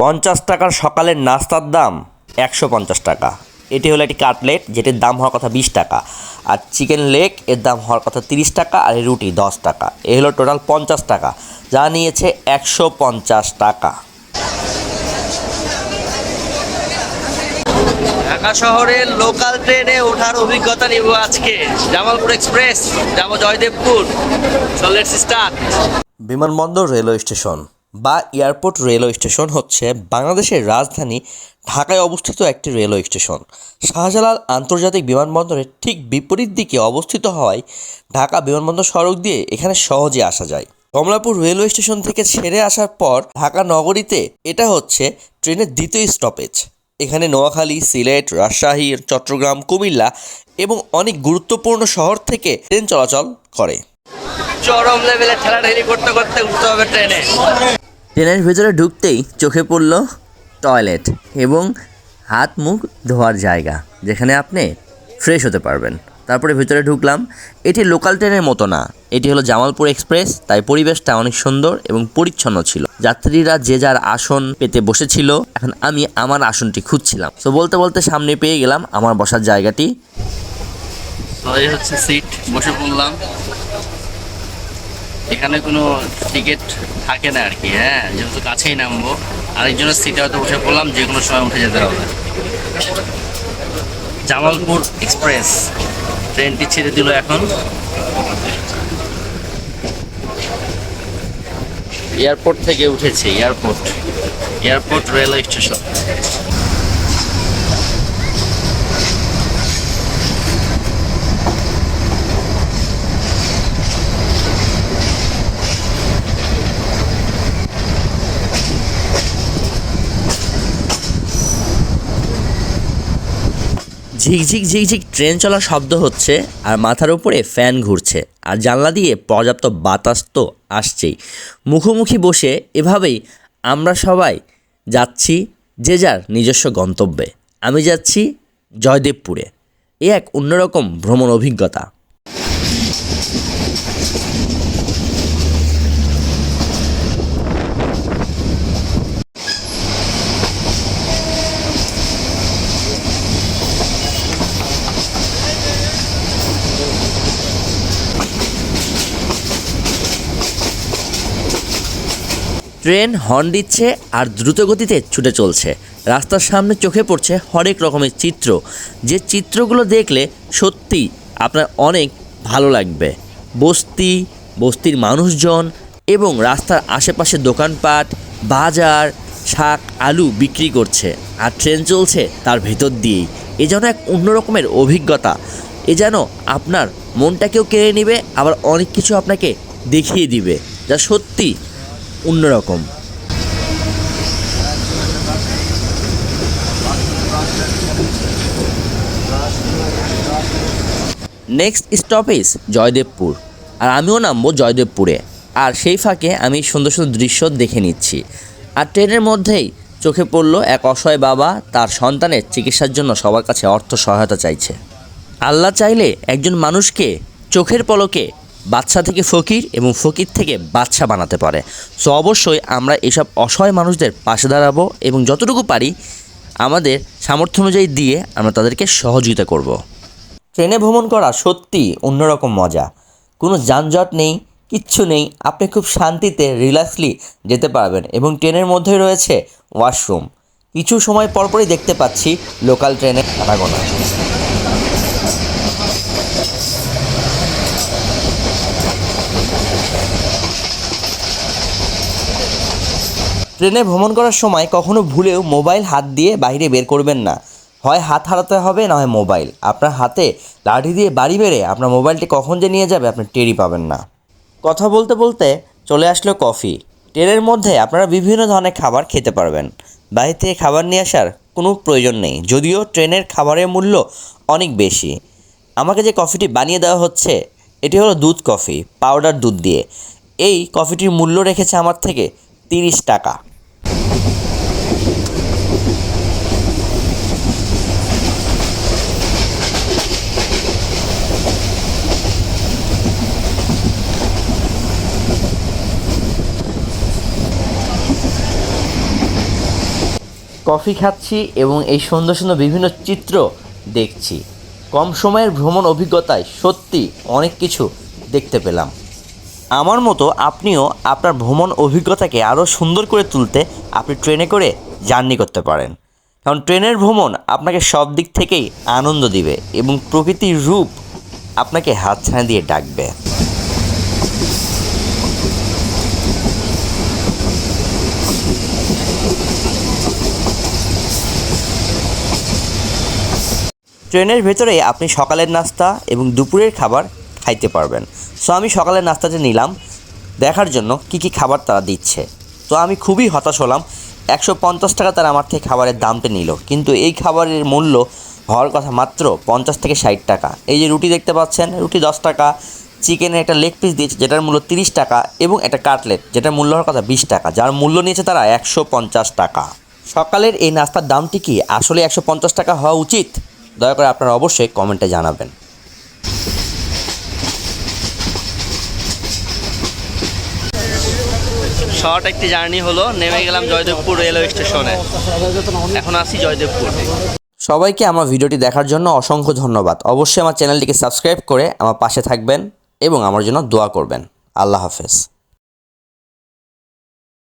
পঞ্চাশ টাকার সকালের নাস্তার দাম একশো পঞ্চাশ টাকা। এটি হলো একটি কাটলেট যেটির দাম হওয়ার কথা বিশ টাকা। আর চিকেন লেগ এর দাম হওয়ার কথা তিরিশ টাকা আর এই রুটি দশ টাকা। এ হলো টোটাল পঞ্চাশ টাকা। যা নিয়েছে একশো পঞ্চাশ টাকা। ঢাকা শহরের লোকাল ট্রেনে ওঠার অভিজ্ঞতা নিব আজকে। জামালপুর এক্সপ্রেস যাব Joydebpur. So let's start Bimanbandar railway station. বা এয়ারপোর্ট রেলওয়ে স্টেশন হচ্ছে বাংলাদেশের রাজধানী ঢাকায় অবস্থিত একটি রেলওয়ে স্টেশন। শাহজালাল আন্তর্জাতিক বিমানবন্দরের ঠিক বিপরীত দিকে অবস্থিত হওয়ায় ঢাকা বিমানবন্দর সড়ক দিয়ে এখানে সহজে আসা যায়। কমলাপুর রেলওয়ে স্টেশন থেকে ছেড়ে আসার পর ঢাকা নগরীতে এটা হচ্ছে ট্রেনের দ্বিতীয় স্টপেজ। এখানে নোয়াখালী, সিলেট, রাজশাহী, চট্টগ্রাম, কুমিল্লা এবং অনেক গুরুত্বপূর্ণ শহর থেকে ট্রেন চলাচল করে। চরম লেভেলে ঠেলাঠেলি করতে করতে উঠতে হবে ট্রেনে। ট্রেনের ভেতরে ঢুকতেই চোখে পড়ল টয়লেট এবং হাত মুখ ধোয়ার জায়গা যেখানে আপনি ফ্রেশ হতে পারবেন। তারপরে ভিতরে ঢুকলাম এটি লোকাল ট্রেনের মতো না। এটি হলো জামালপুর এক্সপ্রেস তাই পরিবেশটা অনেক সুন্দর এবং পরিচ্ছন্ন ছিল। যাত্রীরা যে যার আসন পেতে বসেছিল এখন আমি আমার আসনটি খুঁজছিলাম। তো বলতে বলতে সামনে পেয়ে গেলাম আমার বসার জায়গাটি। হচ্ছে সিট বসে পড়লাম। এখানে কোনো টিকিট থাকে না আর কি হ্যাঁ? যেহেতু কাছেই নামবো। আরেকজনের সিটে হয়তো উঠে পড়লাম, যে কোনো সময় উঠে যেতে হবে। জামালপুর এক্সপ্রেস ট্রেনটি ছেড়ে দিল এখন। এয়ারপোর্ট থেকে উঠেছে এয়ারপোর্ট এয়ারপোর্ট রেলওয়ে স্টেশন ঝিকঝিক ঝিকঝিক ট্রেন চলার শব্দ হচ্ছে আর মাথার উপরে ফ্যান ঘুরছে আর জানলা দিয়ে পর্যাপ্ত বাতাস তো আসছেই। মুখোমুখি বসে এভাবেই আমরা সবাই যাচ্ছি যে যার নিজস্ব গন্তব্যে। আমি যাচ্ছি জয়দেবপুরে। এ এক অন্যরকম ভ্রমণ অভিজ্ঞতা। ট্রেন হর্ন দিচ্ছে আর দ্রুত গতিতে ছুটে চলছে। রাস্তার সামনে চোখে পড়ছে হরেক রকমের চিত্র। যে চিত্রগুলো দেখলে সত্যি আপনার অনেক ভালো লাগবে। বস্তি, বস্তির মানুষজন এবং রাস্তার আশেপাশে দোকানপাট, বাজার, শাক, আলু বিক্রি করছে আর ট্রেন চলছে তার ভেতর দিয়েই। এ যেন এক অন্যরকমের অভিজ্ঞতা। এ যেন আপনার মনটাকেও কেড়ে নেবে, আবার অনেক কিছু আপনাকে দেখিয়ে দিবে, যা সত্যি অন্যরকম। নেক্সট স্টপেজ জয়দেবপুর আর আমিও নামবো জয়দেবপুরে আর সেই ফাঁকে আমি সুন্দর সুন্দর দৃশ্য দেখে নিচ্ছি। আর ট্রেনের মধ্যেই চোখে পড়ল এক অসহায় বাবা, তার সন্তানের চিকিৎসার জন্য সবার কাছে অর্থ সহায়তা চাইছে। আল্লাহ চাইলে একজন মানুষকে চোখের পলকে বাচ্চা থেকে ফকির এবং ফকির থেকে বাচ্চা বানাতে পারে। সো অবশ্যই আমরা এসব অসহায় মানুষদের পাশে দাঁড়াবো এবং যতটুকু পারি আমাদের সামর্থ্য অনুযায়ী দিয়ে আমরা তাদেরকে সহযোগিতা করব। ট্রেনে ভ্রমণ করা সত্যি অন্যরকম মজা। কোনো যানজট নেই, কিচ্ছু নেই, আপনি খুব শান্তিতে, রিল্যাক্সলি যেতে পারবেন এবং ট্রেনের মধ্যে রয়েছে ওয়াশরুম। কিছু সময় পরপরই দেখতে পাচ্ছি লোকাল ট্রেনে আনাগোনা। ট্রেনে ভ্রমণ করার সময় কখনো ভুলেও মোবাইল হাত দিয়ে বাইরে বের করবেন না। হয় হাত হারাতে হবে, না হয় মোবাইল। আপনার হাতে লাঠি দিয়ে বাড়ি বেড়ে আপনার মোবাইলটি কখন যে নিয়ে যাবে আপনি টেরই পাবেন না। কথা বলতে বলতে চলে আসলো কফি। ট্রেনের মধ্যে আপনারা বিভিন্ন ধরনের খাবার খেতে পারবেন। বাইরে থেকে খাবার নিয়ে আসার কোনো প্রয়োজন নেই, যদিও ট্রেনের খাবারের মূল্য অনেক বেশি। আমাকে যে কফিটি বানিয়ে দেওয়া হচ্ছে, এটি হলো দুধ কফি, পাউডার দুধ দিয়ে। এই কফিটির মূল্য রেখেছে আমার থেকে তিরিশ টাকা। কফি খাচ্ছি এবং এই সুন্দর সুন্দর বিভিন্ন চিত্র দেখছি। কম সময়ের ভ্রমণ অভিজ্ঞতায় সত্যি অনেক কিছু দেখতে পেলাম। আমার মতো আপনিও আপনার ভ্রমণ অভিজ্ঞতাকে আরও সুন্দর করে তুলতে আপনি ট্রেনে করে জার্নি করতে পারেন। কারণ ট্রেনের ভ্রমণ আপনাকে সব দিক থেকেই আনন্দ দিবে এবং প্রকৃতির রূপ আপনাকে হাতছানা দিয়ে ডাকবে। ট্রেনের ভেতরে আপনি সকালের নাস্তা এবং দুপুরের খাবার খাইতে পারবেন। সো আমি সকালের নাস্তাটা নিলাম, দেখার জন্য কি কি খাবার তারা দিচ্ছে। তো আমি খুবই হতাশ হলাম, একশো পঞ্চাশ টাকা তারা আমার থেকে খাবারের দামটা নিল। কিন্তু এই খাবারের মূল্য হওয়ার কথা মাত্র পঞ্চাশ থেকে ষাট টাকা। এই যে রুটি দেখতে পাচ্ছেন, রুটি দশ টাকা, চিকেনের একটা লেগ পিস দিয়েছে, যেটার মূল্য তিরিশ টাকা, এবং একটা কাটলেট, যেটার মূল্য হওয়ার কথা বিশ টাকা। যার মূল্য নিয়েছে তারা একশো পঞ্চাশ টাকা। সকালের এই নাস্তার দামটি কি আসলে একশো পঞ্চাশ টাকা হওয়া উচিত? দয়া করে আপনারা অবশ্যই কমেন্টে জানাবেন। শর্ট একটি জার্নি হলো, নেমে গেলাম জয়দেবপুর রেলওয়ে স্টেশনে। এখন আসি জয়দেবপুর। সবাইকে আমার ভিডিওটি দেখার জন্য অসংখ্য ধন্যবাদ। অবশ্যই আমার চ্যানেলটিকে সাবস্ক্রাইব করে আমার পাশে থাকবেন এবং আমার জন্য দোয়া করবেন। আল্লাহ হাফেজ।